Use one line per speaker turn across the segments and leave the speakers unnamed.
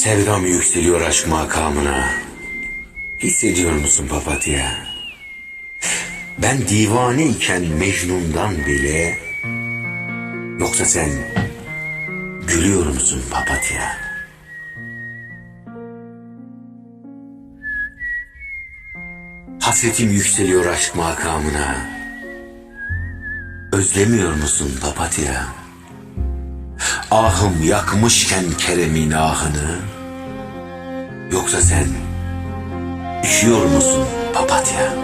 Sevdam yükseliyor aşk makamına. Hissediyor musun papatya? Ben divane iken Mecnun'dan bile... Yoksa sen gülüyor musun papatya? Hasretim yükseliyor aşk makamına. Özlemiyor musun papatya? Ahım yakmışken Kerem'in ahını Yoksa sen üşüyor musun papatya?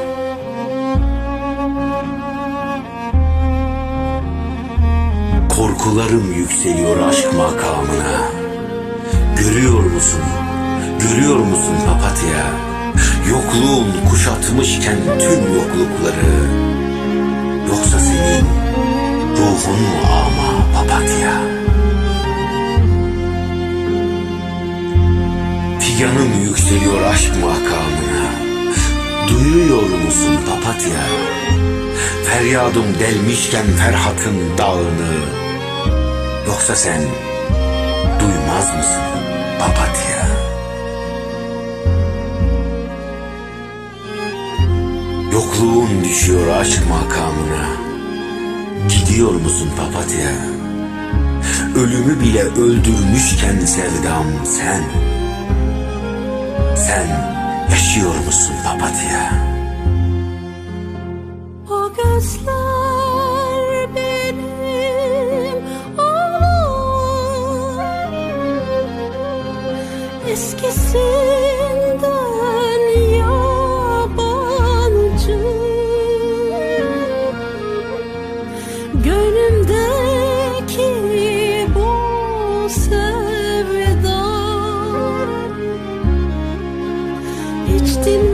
Korkularım yükseliyor aşk makamına Görüyor musun, görüyor musun papatya? Yokluğun kuşatmışken tüm yoklukları Yoksa senin ruhun mu ama papatya? Figanım yükseliyor aşk makamına Duyuyor musun papatya? Feryadım delmişken Ferhat'ın dağını Yoksa sen duymaz mısın papatya? Yokluğun düşüyor aşk makamına Gidiyor musun papatya? Ölümü bile öldürmüşken sevdam sen Sen yaşıyor musun papatya?
O gözler benim oğlum Eskisinden yabancı Gönlümde Stille.